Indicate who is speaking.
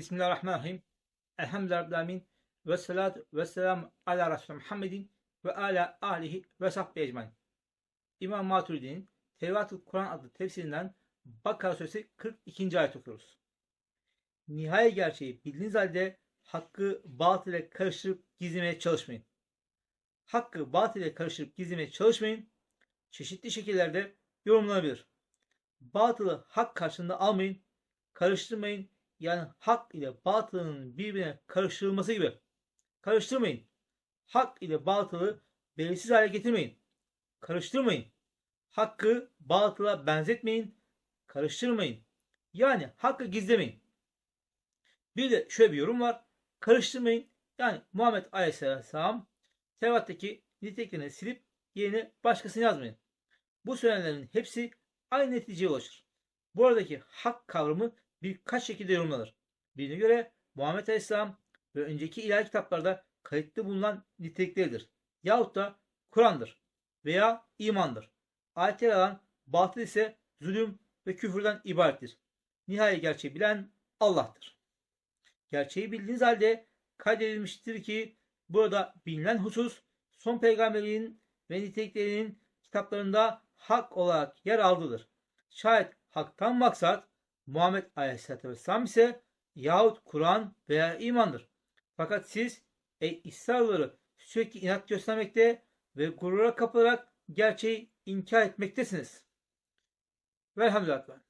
Speaker 1: Bismillahirrahmanirrahim. Elhamdülillahi Rabbil Alemin. Ve salatu ve selamu ala Resulü Muhammedin ve ala alihi ve sahbihi ecmain. İmam Maturidi'nin Tevratül Kur'an adlı tefsirinden Bakara Suresi 42. ayet okuyoruz. Nihai gerçeği bildiğiniz halde hakkı batıl ile karıştırıp gizlemeye çalışmayın. Hakkı batıl ile karıştırıp gizlemeye çalışmayın. Çeşitli şekillerde yorumlanabilir. Batılı hak karşılığında almayın, karıştırmayın. Yani hak ile batılın birbirine karıştırılması gibi. Karıştırmayın. Hak ile batılı belirsiz hale getirmeyin. Karıştırmayın. Hakkı batıla benzetmeyin. Karıştırmayın. Yani hakkı gizlemeyin. Bir de şöyle bir yorum var. Karıştırmayın. Yani Muhammed Aleyhisselam Tevrat'taki niteliklerini silip yerine başkasını yazmayın. Bu söylenenlerin hepsi aynı neticeye ulaşır. Bu aradaki hak kavramı birkaç şekilde yorumlanır. Birine göre Muhammed Aleyhisselam ve önceki ilahi kitaplarda kayıtlı bulunan nitelikleridir. Yahut da Kur'an'dır veya imandır. Ayetler alan batıl ise zulüm ve küfürden ibarettir. Nihai gerçeği bilen Allah'tır. Gerçeği bildiğiniz halde kaydedilmiştir ki burada bilinen husus son peygamberliğin ve niteliklerinin kitaplarında hak olarak yer aldıdır. Şayet haktan maksat Muhammed Aleyhisselatü Vesselam ise yahut Kur'an veya imandır. Fakat siz ey İsrailoğulları sürekli inat göstermekte ve gurura kapılarak gerçeği inkar etmektesiniz. Velhamdülillah.